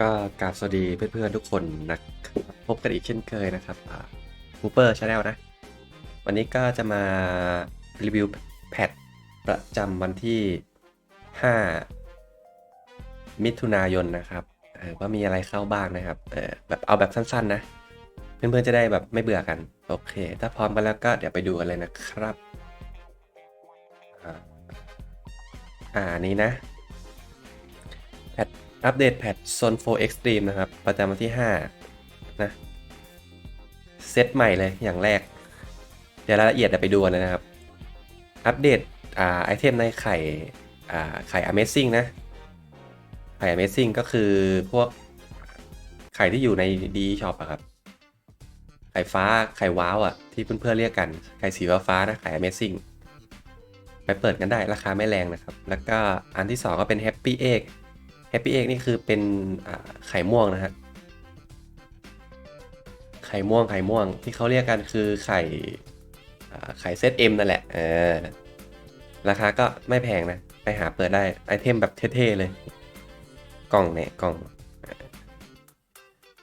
ก็กราบสวัสดีเพื่อนๆทุกคนนะพบกันอีกเช่นเคยนะครับฮูเปอร์ชาแนลนะ วันนี้ก็จะมารีวิวแพทประจำวันที่ 5 มิถุนายนนะครับว่ามีอะไรเข้าบ้างนะครับแบบเอาแบบสั้นๆนะ เพื่อนๆจะได้แบบไม่เบื่อกัน โอเค ถ้าพร้อมกันแล้วก็เดี๋ยวไปดูกันเลยนะครับอ่านี้นะ อัปเดตแพทโซน4 Extreme นะครับ ประจำวันที่ 5 นะ เซตใหม่เลยอย่างแรก เดี๋ยวรายละเอียดเดี๋ยวไปดูกันเลยนะครับ อัปเดตอ่าไอเทมในไข่อ่าไข่ Amazing นะ ไข่ Amazing ก็คือพวกไข่ที่อยู่ใน D Shop อะครับ ไข่ฟ้าไข่ว้าวอะที่เพื่อนๆเรียกกัน ไข่สีฟ้านะ ไข่ Amazing ไปเปิดกันได้ราคาไม่แรงนะครับ แล้วก็อันที่ 2 ก็เป็น Happy Egg Happy Egg นี่คือเป็นไข่ม่วงนะฮะ ไข่ม่วงไข่ม่วงที่เขาเรียกกันคือไข่ไข่เซตเอ็มนั่นแหละเออราคาก็ไม่แพงนะ ไปหาเปิดได้ไอเทมแบบเท่ๆเลย กล่องเนี่ยกล่อง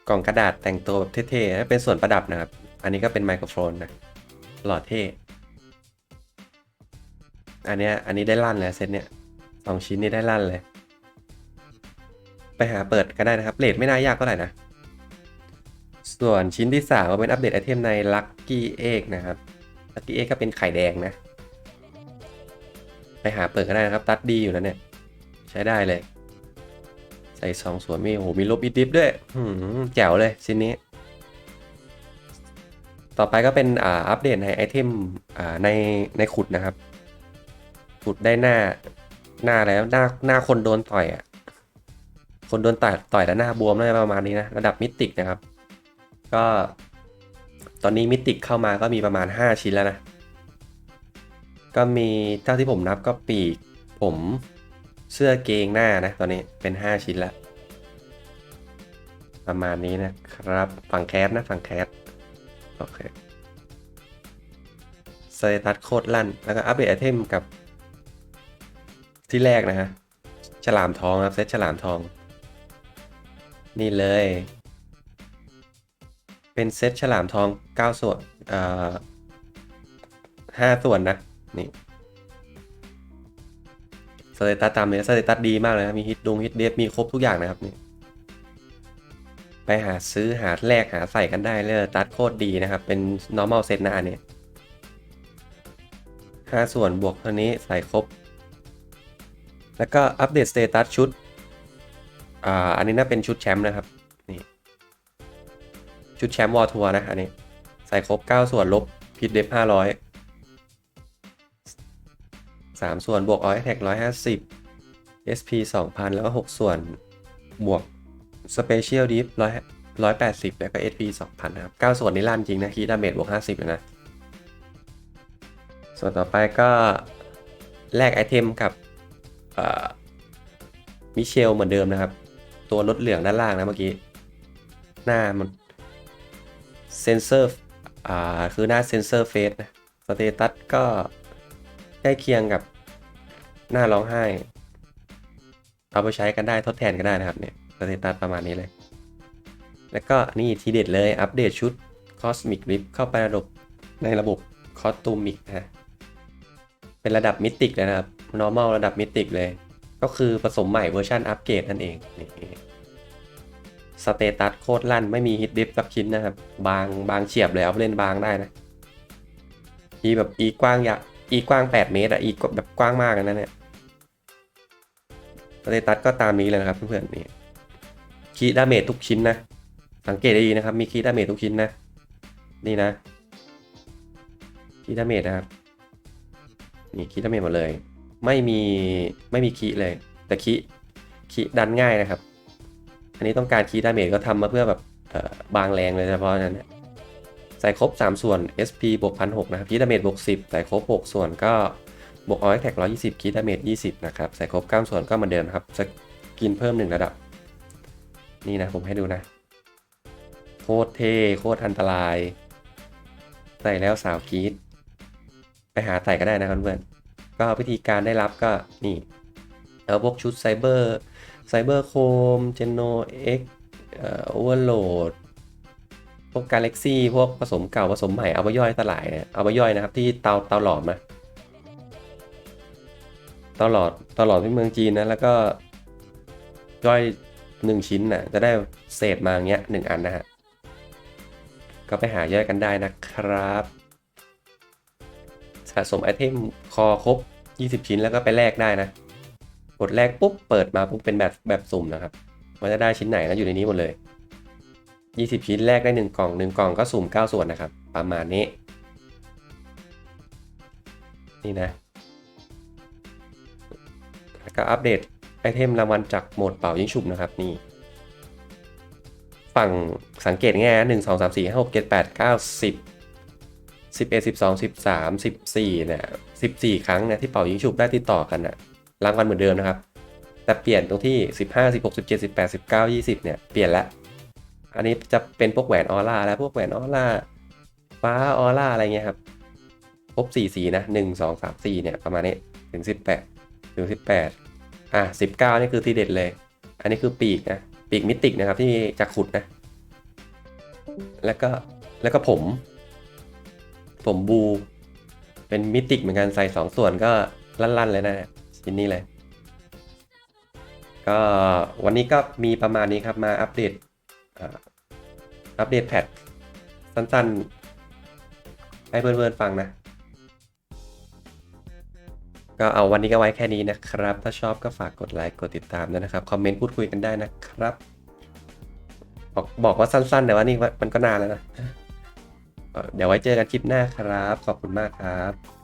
กล่องกระดาษแต่งตัวแบบเท่ๆเป็นส่วนประดับนะครับ อันนี้ก็เป็นไมโครโฟนนะหล่อเท่อันเนี้ยอันนี้ได้ลั่นเลยเซตเนี้ยสองชิ้นนี้ได้ลั่นเลย ไปหาเปิดก็ได้นะครับเลทไม่น่ายากเท่าไหร่นะ ส่วนชิ้นที่3ก็เป็นอัปเดตไอเทมใน Lucky Egg นะครับ Lucky Egg ก็เป็นไข่แดงนะ ไปหาเปิดก็ได้นะครับ ตัดดีอยู่แล้วเนี่ย ใช้ได้เลย ใส่ซองสวยมีโอ้โหมีลบอีดิฟด้วยหืมแจ๋วเลยชิ้นนี้ ต่อไปก็เป็นอ่าอัปเดตในไอเทมอ่าในในขุดนะครับ ขุดได้หน้าหน้าแล้วหน้าหน้าคนโดนต่อยอะ คนโดนต่อยต่อยแล้วหน้าบวมน่าจะประมาณนี้นะระดับมิติกนะครับ ก็ตอนนี้มิติกเข้ามาก็มีประมาณ 5 ชิ้นแล้วนะ ก็มีเท่าที่ผมนับก็ปีกผมเสื้อเกงหน้านะ ตอนนี้เป็น 5 ชิ้นแล้ว ประมาณนี้นะครับฝั่งแคสนะฝั่งแคสโอเคสเตตัสโคตรลั่น แล้วก็อัปเดตไอเทมกับที่แรกนะฮะ ฉลามทองครับ เซตฉลามทอง นี่เลย เป็นเซตฉลามทอง 9 ส่วนเอ่อ5ส่วนนะ นี่สเตตัสตามเลยสเตตัสดีมากเลยนะมีฮิตดงฮิตเดฟมีครบทุกอย่างนะครับนี่ไปหาซื้อหาแลกหาใส่กันได้เลยตัดโคตรดีนะครับ เป็น normal set นะอันนี้5ส่วนบวกเท่านี้ใส่ครบ แล้วก็อัปเดตสเตตัสชุด อ่าอันนี้น่าเป็นชุดแชมป์นะครับนี่ชุดแชมป์วอทัวร์นะอันนี้ใส่ครบ 9 ส่วนลบพิดเดฟ500 3ส่วนบวกออยแท็ก150 SP 2,000แล้วก็6ส่วนบวก Special Deep 100 180แล้วก็ SP 2,000นะครับ9ส่วนนี้ลั่นจริงนะคีดาเมจบวก50เลยนะ ส่วนต่อไปก็แลกไอเทมกับมิเชลเหมือนเดิมนะครับ ตัวรถเหลืองด้านล่างนะเมื่อกี้ หน้ามันเซนเซอร์อ่าคือหน้าเซนเซอร์เฟสนะสเตตัสก็ใกล้เคียงกับหน้าร้องไห้ เอาไปใช้กันได้ทดแทนกันได้นะครับเนี่ยสเตตัสประมาณนี้เลย แล้วก็นี่ทีเด็ดเลยอัปเดตชุด Cosmic Rift เข้าไประบบในระบบคอสตูมิกนะเป็นระดับมิติกเลยนะครับ normal ระดับมิติกเลย ก็คือผสมใหม่เวอร์ชันอัปเกรดนั่นเองนี่สเตตัสโคตรลั่นไม่มีฮิตดิฟสักชิ้นนะครับ บางบางเฉียบเลยเอาเล่นบางได้นะอีแบบอีกว้างยะอีกว้าง 8 เมตรอะอีกแบบกว้างมากนะเนี่ยสเตตัสก็ตามนี้เลยนะครับเพื่อนๆนี่คีดาเมจทุกชิ้นนะ สังเกตได้ดีนะครับ มีคีดาเมจทุกชิ้นนะ นี่นะคีดาเมจนะครับ นี่คีดาเมจหมดเลย ไม่มีไม่มีคีเลย แต่คีคีดันง่ายนะครับ อันนี้ต้องการคีดาเมจก็ทำมาเพื่อแบบบางแรงเลยเฉพาะนั้นนี่ยใส่ครบ 3 ส่วน SP บวกพันหนะครับคีดาเมจบวก10 ใส่ครบ 6 ส่วนก็บวกออยแท็ก120คีย์ดาเมจ20นะครับ ใส่ครบ9ส่วนก็เหมือนเดิมครับ จะกินเพิ่ม1ระดับ นี่นะผมให้ดูนะ โคตรเท่โคตรอันตราย ใส่แล้วสาวกรีดไปหาใส่ก็ได้นะครับเพื่อน ก็วิธีการได้รับก็นี่เอาพวกชุดไซเบอร์ไซเบอร์โคมเจโนเอ็กเอ่อโอเวอร์โหลดพวกกาแล็กซี่พวกผสมเก่าผสมใหม่เอาไปย่อยสลายเนี่ยเอาไปย่อยนะครับที่เตาเตาหลอมนะเตาหลอดเตาหลอมที่เมืองจีนนะแล้วก็ย่อยหนึ่งชิ้นน่ะจะได้เศษมาอย่างเงี้ยหนึ่งอันนะฮะก็ไปหาย่อยกันได้นะครับะสมไอเทมคอครบ 20 ชิ้นแล้วก็ไปแลกได้นะ กดแลกปุ๊บเปิดมาปุ๊บเป็นแบบแบบสุ่มนะครับว่าจะได้ชิ้นไหนนะอยู่ในนี้หมดเลย 20 ชิ้นแรกได้ 1 กล่อง 1 กล่องก็สุ่ม 9 ส่วนนะครับ ประมาณนี้ นี่นะ แล้วก็อัปเดตไอเทมรางวัลจากโหมดเป่ายิงฉุบนะครับนี่ฝั่งสังเกตง่ายนะหนึ่งสองสามสี่ห้าหกเจ็ดแปดเก้าสิบ สิบเอ็ดสิบสองสิบสามสิบสี่เนี่ยสิบสี่ครั้งเนี่ยที่เป่ายิงฉุบได้ติดต่อกันนะรางวัลเหมือนเดิมนะครับ แต่เปลี่ยนตรงที่สิบห้าสิบหกสิบเจ็ดสิบแปดสิบเก้ายี่สิบเนี่ยเปลี่ยนละอันนี้จะเป็นพวกแหวนออร่าแล้วพวกแหวนออร่าฟ้าออร่าอะไรเงี้ยครับครบสี่สีนะหนึ่งสองสามสี่เนี่ยประมาณนี้ถึงสิบแปดถึงสิบแปดอะสิบเก้านี่คือที่เด็ดเลย อันนี้คือปีกนะ ปีกมิติกนะครับที่จะขุดนะ แล้วก็แล้วก็ผม มบู เป็นมิติกเหมือนกันใส่สองส่วนก็ลั่นๆเลยนะชิ้นนี้เลย ก็วันนี้ก็มีประมาณนี้ครับมาอัปเดตอัปเดตแพทสั้นๆ ให้เพื่อนๆฟังนะ ก็เอาวันนี้ก็ไว้แค่นี้นะครับ ถ้าชอบก็ฝากกดไลค์กดติดตามด้วยนะครับ คอมเมนต์พูดคุยกันได้นะครับ บอกบอกว่าสั้นๆแต่ว่านี่มันก็นานแล้วนะ เดี๋ยวไว้เจอกันคลิปหน้าครับ ขอบคุณมากครับ